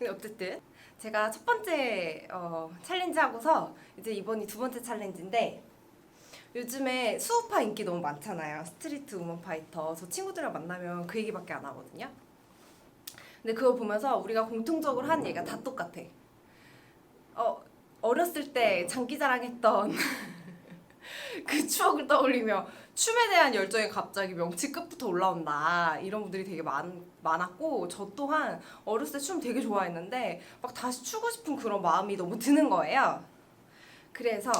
근데 어쨌든 제가 첫 번째 어, 챌린지 하고서 이제 이번이 두 번째 챌린지인데 요즘에 수우파 인기 너무 많잖아요. 스트리트 우먼 파이터. 저 친구들이랑 만나면 그 얘기밖에 안 하거든요. 근데 그거 보면서 우리가 공통적으로 하는 얘기가 다 똑같아. 어, 어렸을 때 장기자랑했던 그 추억을 떠올리며 춤에 대한 열정이 갑자기 명치 끝부터 올라온다. 이런 분들이 되게 많, 많았고 저 또한 어렸을 때 춤 되게 좋아했는데 막 다시 추고 싶은 그런 마음이 너무 드는 거예요. 그래서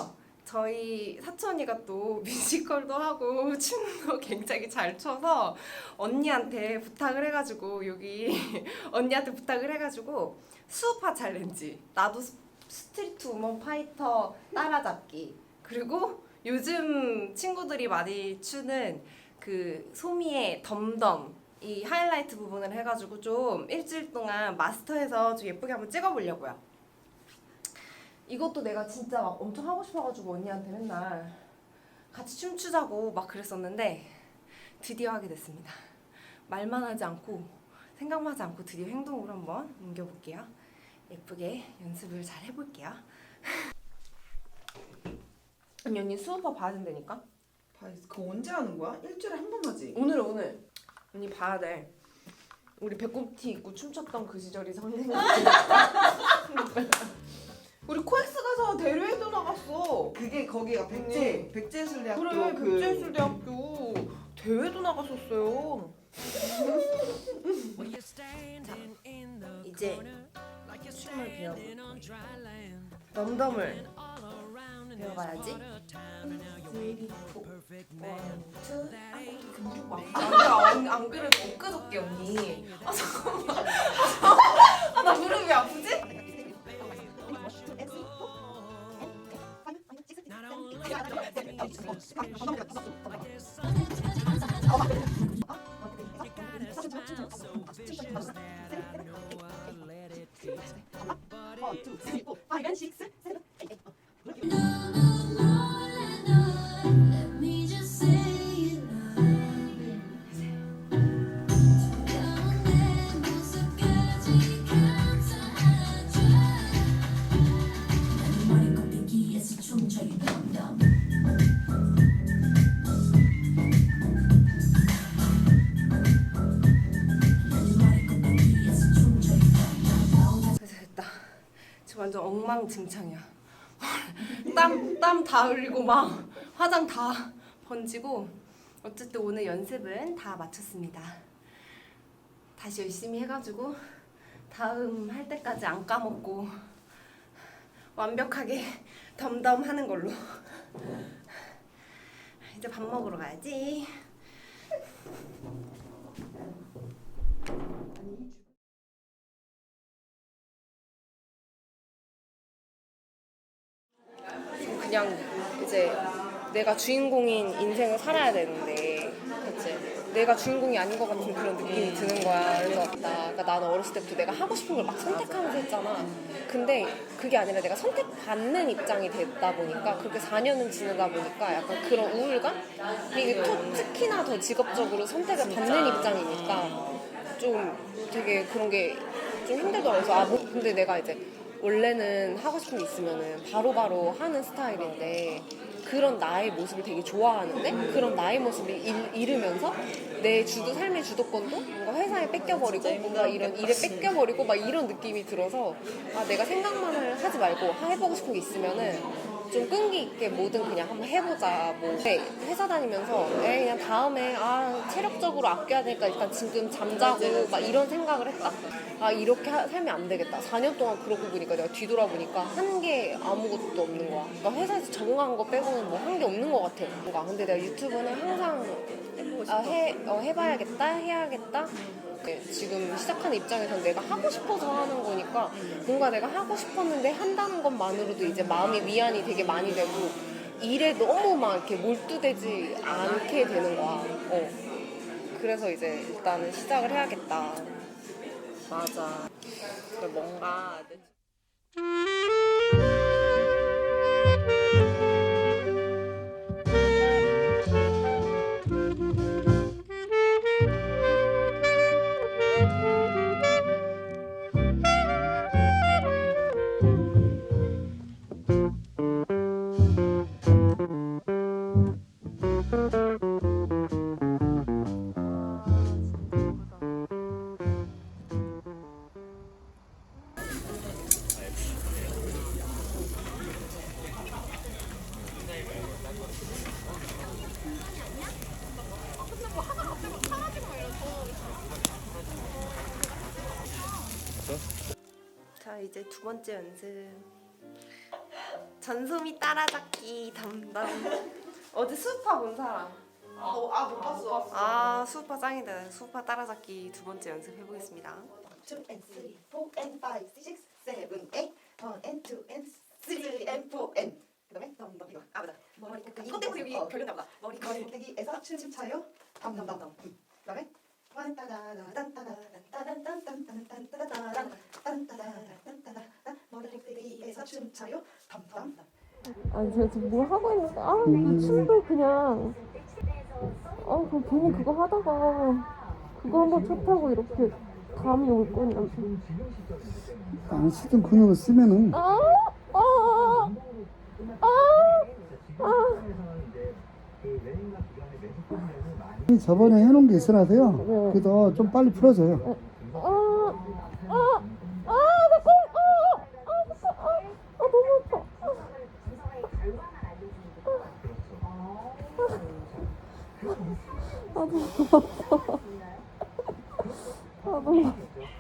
저희 사촌이가 또 뮤지컬도 하고 춤도 굉장히 잘 춰서 언니한테 부탁을 해가지고 여기 언니한테 부탁을 해가지고 수우파 챌린지 나도 스- 스트리트 우먼 파이터 따라잡기 그리고 요즘 친구들이 많이 추는 그 소미의 덤덤 이 하이라이트 부분을 해가지고 좀 일주일 동안 마스터해서 좀 예쁘게 한번 찍어보려고요. 이것도 내가 진짜 막 엄청 하고 싶어가지고 언니한테 맨날 같이 춤추자고 막 그랬었는데 드디어 하게 됐습니다. 말만 하지 않고 생각만 하지 않고 드디어 행동으로 한번 옮겨볼게요. 예쁘게 연습을 잘 해볼게요. 언니 언니 수업파 봐야 된다니까? 그거 언제 하는 거야? 일주일에 한 번 하지? 오늘 오늘 언니 봐야 돼. 우리 배꼽티 입고 춤췄던 그 시절이 선생님. 우리 코엑스 가서 대류에도 나갔어. 그게 거기가 백제 언니. 백제예술대학교 그래 그 백제예술대학교 대회도 나갔었어요. 이제 춤을 배워볼게. 덤덤을 배워봐야지. 안, 안 그래도 엊그저께 언니. 아 잠깐만. 아 나 무릎이 아프지? 지금 완전 엉망진창이야. 땀 땀 다 흘리고 막 화장 다 번지고 어쨌든 오늘 연습은 다 마쳤습니다. 다시 열심히 해가지고 다음 할 때까지 안 까먹고 완벽하게 덤덤 하는 걸로. 이제 밥 먹으러 가야지. 그냥 이제 내가 주인공인 인생을 살아야 되는데 그치? 내가 주인공이 아닌 것 같은 그런 느낌이 드는 거야. 그래서 나, 그러니까 나는 어렸을 때부터 내가 하고 싶은 걸 막 선택하면서 했잖아. 근데 그게 아니라 내가 선택받는 입장이 됐다 보니까 그렇게 4년을 지내다 보니까 약간 그런 우울감? 이게 또 특히나 더 직업적으로 선택을 받는 입장이니까 좀 되게 그런 게 좀 힘들더라고요. 그래서 아, 뭐, 근데 내가 이제 원래는 하고 싶은 게 있으면은 바로 바로 하는 스타일인데 그런 나의 모습을 되게 좋아하는데 그런 나의 모습을 잃, 잃으면서 내 주도 삶의 주도권도 뭔가 회사에 뺏겨버리고 뭔가 이런 일에 뺏겨버리고 막 이런 느낌이 들어서 아 내가 생각만을 하지 말고 하- 해보고 싶은 게 있으면은 좀 끈기 있게 뭐든 그냥 한번 해보자. 뭐 네, 회사 다니면서 에 그냥 다음에 아 체력적으로 아껴야 되니까 일단 지금 잠자고 막 이런 생각을 했다. 아 이렇게 하- 살면 안 되겠다. 4년 동안 그러고 보니까 내가 뒤돌아보니까 한 게 아무것도 없는 거야. 그러니까 회사에서 적응한 거 빼고는 뭐 한 게 없는 것 같아. 뭔가 근데 내가 유튜브는 항상 아, 해, 어, 해봐야겠다, 해야겠다. 네, 지금 시작하는 입장에서는 내가 하고 싶어서 하는 거니까 뭔가 내가 하고 싶었는데 한다는 것만으로도 이제 마음이 위안이 되게 많이 되고 일에 너무 막 이렇게 몰두되지 않게 되는 거야. 어. 그래서 이제 일단은 시작을 해야겠다. 맞아. 뭔가 자 이제 두 번째 연습. 전소미 따라잡기 담당. 어제 수우파 본 사람? 아못 봤어. 아 수우파 짱이다. 수우파 따라잡기 두 번째 연습 해보겠습니다. 2 and 3, 4 and 5, 6, 7, 8, 1 and 2 and 3 and 4 and 그다음에 덤덤 이거. 아 맞아. 머리 깎기. 이것 때문에 여기 결렸나 보다. 머리 머리 깎기에서 춤춤 차요. 덤덤덤덤. 그다음에 머리 깎기에서 춤 차요? 덤덤 아니 제가 지금 뭘 하고 있는데. 아 춤도 그냥. 아그 괜히 그거 하다가 그거 한번 췄다고 이렇게 감이 올 거냐 안 쓰던 근육을 쓰면은. 아, 아, 저번에 해놓은 게 돼요. 네. 그래도 좀 빨리 풀어줘요. 아, 아, 아, 나 꼴, 아, 아, 진짜, 아, 아, 너무 아파. 아, 너무 아파. 아, 너무 아파.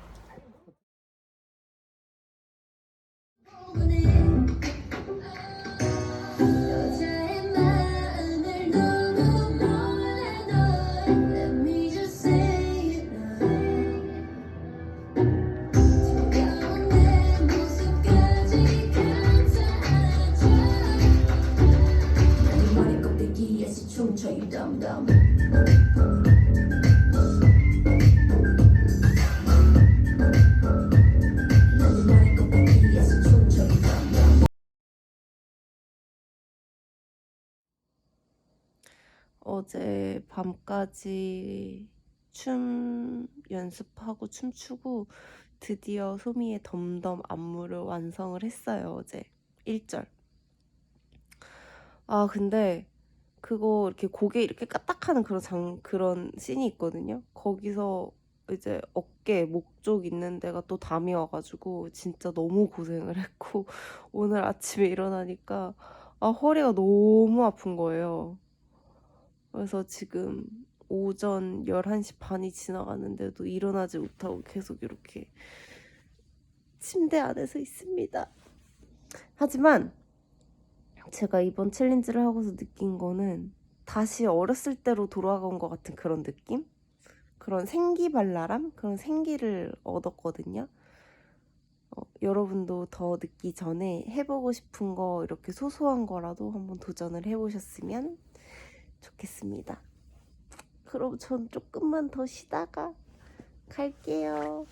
어제 밤까지 춤 연습하고 춤추고 드디어 소미의 덤덤 안무를 완성을 했어요 어제. 1절. 아 근데 그거 이렇게 고개 이렇게 까딱하는 그런 장 그런 씬이 있거든요. 거기서 이제 어깨 목 쪽 있는 데가 또 담이 와가지고 진짜 너무 고생을 했고 오늘 아침에 일어나니까 아 허리가 너무 아픈 거예요 그래서 지금 오전 11시 반이 지나갔는데도 일어나지 못하고 계속 이렇게 침대 안에서 있습니다. 하지만 제가 이번 챌린지를 하고서 느낀 거는 다시 어렸을 때로 돌아간 것 같은 그런 느낌? 그런 생기발랄함? 그런 생기를 얻었거든요. 어, 여러분도 더 늦기 전에 해보고 싶은 거 이렇게 소소한 거라도 한번 도전을 해보셨으면 좋겠습니다. 그럼 전 조금만 더 쉬다가 갈게요.